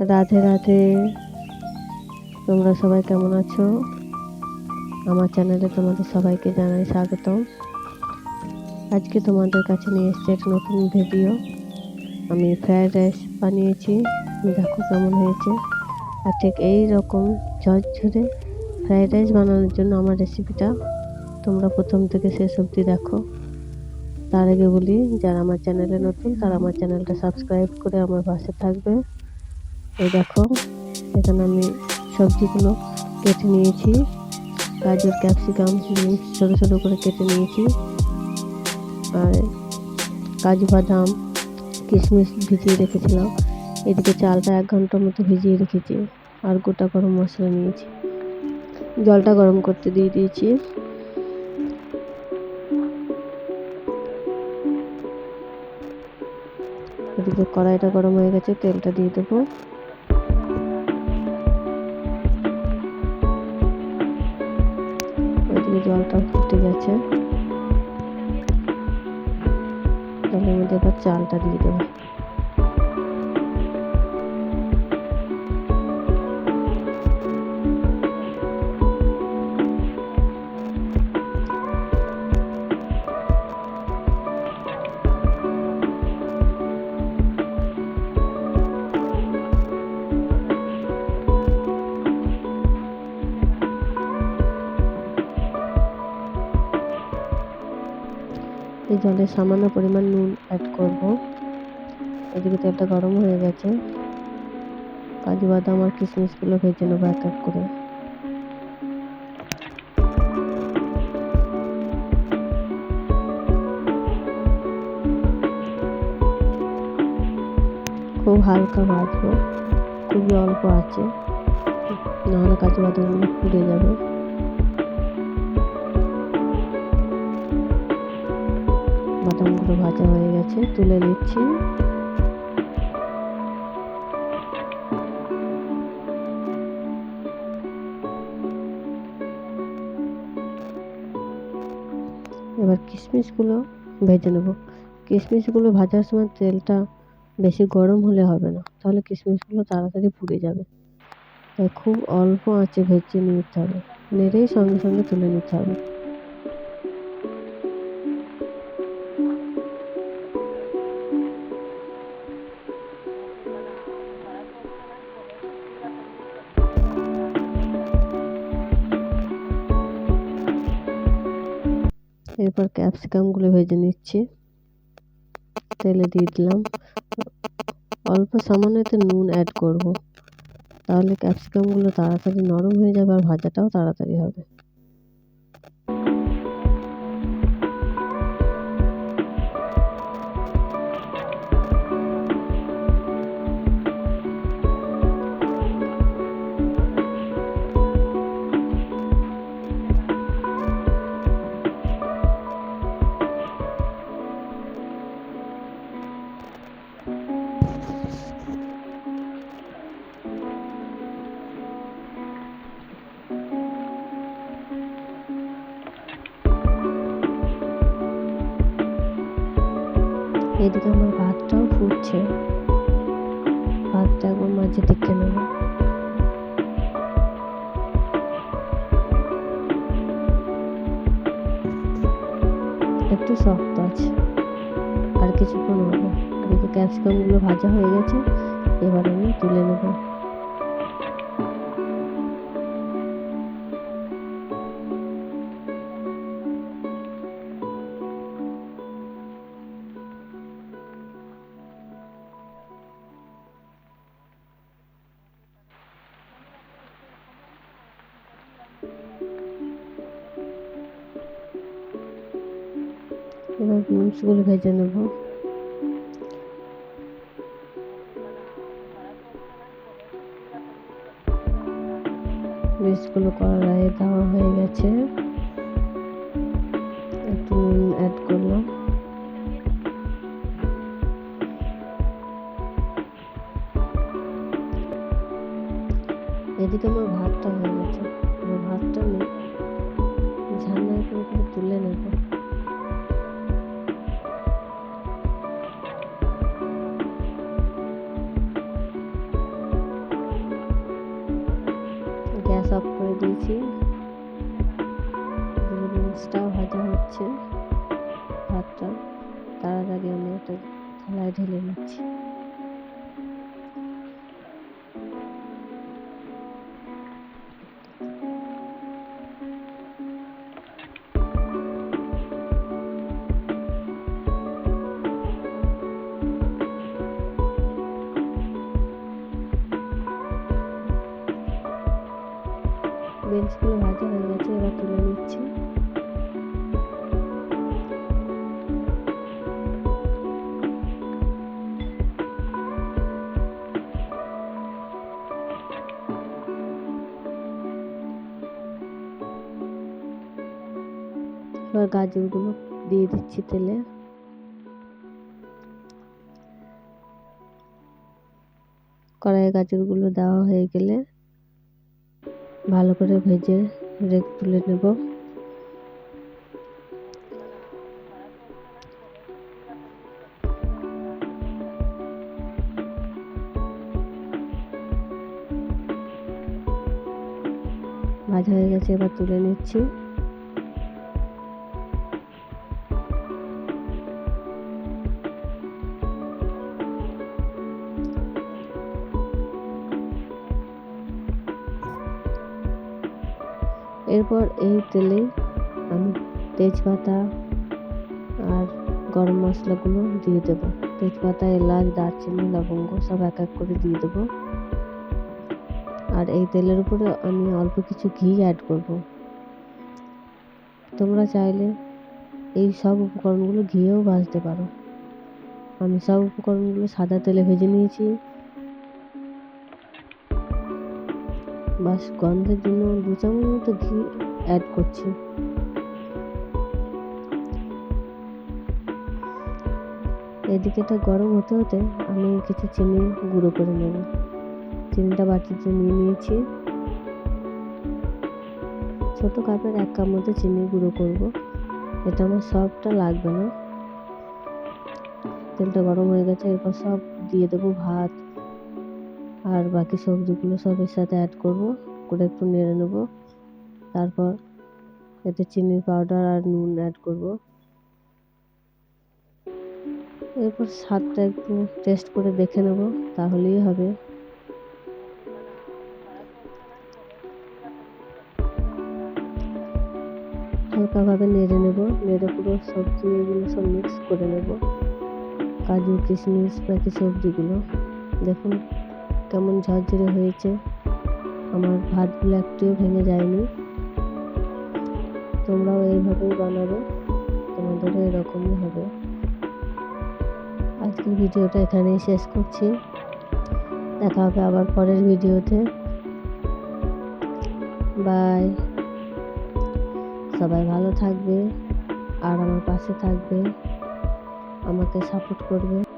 রাধে রাধে। তোমরা সবাই কেমন আছো? আমার চ্যানেলে তোমাদের সবাইকে জানাই স্বাগতম। আজকে তোমাদের কাছে নিয়ে এসেছি একটা নতুন ভিডিও। আমি ফ্রায়েড রাইস বানিয়েছি। দেখো কেমন হয়েছে। আর ঠিক এই রকম ঝরঝরে ফ্রায়েড রাইস বানানোর জন্য আমার রেসিপিটা তোমরা প্রথম থেকে শেষ অবধি দেখো। তার আগে বলি, যারা আমার চ্যানেলে নতুন, তারা আমার চ্যানেলটা সাবস্ক্রাইব করে আমার পাশে থাকবে। এই দেখো, এখানে আমি সবজিগুলো কেটে নিয়েছি। গাজর, ক্যাপসিকাম ছোটো ছোটো করে কেটে নিয়েছি। আর কাজু বাদাম, কিশমিশ ভিজিয়ে রেখেছিলাম। এদিকে চালটা এক ঘণ্টার মতো ভিজিয়ে রেখেছি আর গোটা গরম মশলা নিয়েছি। জলটা গরম করতে দিয়ে দিয়েছি। এদিকে কড়াইটা গরম হয়ে গেছে, তেলটা দিয়ে দেবো। ওইদিকে জলটা ফুটে গেছে। তাহলে আমাদের এবার চালটা দিয়ে দেবো। এই জলে সামান্য পরিমাণ নুন অ্যাড করব। এদিকে তেলটা গরম হয়ে গেছে। কাজু বাদাম আর কিশমিশগুলো ভেজে নেব এক এক করে। খুব হালকা ভাজবো। খুবই অল্প আছে। নাহলে কাজু বাদামগুলো পুড়ে যাবে। বাদামগুলো ভাজা হয়ে গেছে, তুলে নিচ্ছি। এবার কিশমিশগুলো ভেজে নেব। কিশমিশগুলো ভাজার সময় তেলটা বেশি গরম হলে হবে না, তাহলে কিশমিশগুলো তাড়াতাড়ি পুড়ে যাবে। তাই খুব অল্প আঁচে ভেজে নিতে হবে, নেড়েই সঙ্গে সঙ্গে তুলে নিতে হবে। এরপর ক্যাপসিকামগুলো ভেজে নিচ্ছি। তেলে দিয়ে দিলাম। অল্প সামান্য এতে নুন অ্যাড করব। তাহলে ক্যাপসিকামগুলো তাড়াতাড়ি নরম হয়ে যাবে আর ভাজাটাও তাড়াতাড়ি হবে। এদিকে আমার ভাতটাও ফুটছে। ভাতটা এখন মাঝে দেখে নেব। একটু শক্ত আছে, আর কিছুক্ষণ হবে এদিকে ক্যাপসিকামগুলো ভাজা হয়ে গেছে, এবার আমি তুলে নেব। এবার বিনসগুলো ভেজে নেব। বিনসগুলো কড়াইয়ে দেওয়া হয়ে গেছে। একটু অ্যাড করলাম। এদিকে আমার ভাতটা হয়ে গেছে। আমার ভাতটা আমি ঝান্নায় করে তুলে নেব। সফট করে দিয়েছি। বিনসটাও ভাজা হচ্ছে ভাতটা তাড়াতাড়ি আমি একটা থালায় ঢেলে নিচ্ছি। ভাজা হয়ে গেছে, এবার তুলে নিচ্ছি। এবার গাজরগুলো দিয়ে দিচ্ছি তেলে। কড়াইয়ে গাজরগুলো দেওয়া হয়ে গেলে ভালো করে ভেজে রেখে তুলে নেব। ভাজা হয়ে গেছে এবার তুলে নিচ্ছি। এরপর এই তেলে আমি তেজপাতা আর গরম মশলাগুলো দিয়ে দেব। তেজপাতা, এলাচ, দারচিনি, লবঙ্গ সব এক এক করে দিয়ে দেবো। আর এই তেলের উপরে আমি অল্প কিছু ঘি অ্যাড করব। তোমরা চাইলে এই সব উপকরণগুলো ঘিয়েও ভাজতে পারো। আমি সব উপকরণগুলো সাদা তেলে ভেজে নিয়েছি। বাস, গন্ধের জন্য দু চামচ মতো ঘি অ্যাড করছি। এদিকে এটা গরম হতে হতে আমি কিছু চিনি গুঁড়ো করে নেব। চিনিটা বাটিতে নিয়ে নিয়েছি। ছোট কাপের এক কাপ মতো চিনি গুঁড়ো করব। এটা আমার সবটা লাগবে না। তেলটা গরম হয়ে গেছে, এরপর সব দিয়ে দেবো ভাত। আর বাকি সবজিগুলো সব এর সাথে অ্যাড করব, করে একটু নেড়ে নেব। তারপর এতে চিনির পাউডার আর নুন অ্যাড করব। এরপর স্বাদটা একটু টেস্ট করে দেখে নেব, তাহলেই হবে। হালকাভাবে নেড়ে নেব, নেড়ে পুরো সবজি এগুলো সব মিক্স করে নেব। কাজু, কিশমিশ, বাকি সবজিগুলো। দেখুন কেমন ঝরঝরে হয়েছে। আমার ভাতগুলো একটুও ভেঙে যায়নি। তোমরাও এইভাবেই বানাবে, তোমাদেরও এরকমই হবে। আজকের ভিডিওটা এখানেই শেষ করছি। দেখা হবে আবার পরের ভিডিওতে। বাই। সবাই ভালো থাকবে, আর আমার পাশে থাকবে, আমাকে সাপোর্ট করবে।